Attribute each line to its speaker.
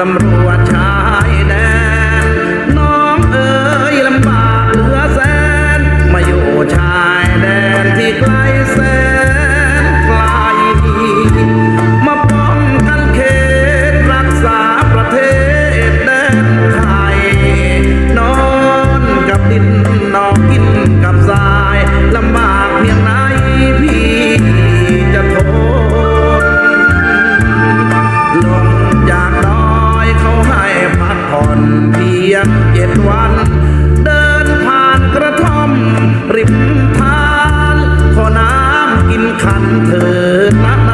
Speaker 1: ตำรวจชายแดนน้องเอ๋ยลำบากเหลือแสน มาอยู่ชายแดนที่ไกลแสนไกล มาป้องกันเขตรักษาประเทศแดนไทย นอนกับดินนอนกิน อนเพียงเจ็ดวัน เดินผ่านกระท่อม ริมทาน ขอน้ำกินขันเถินะ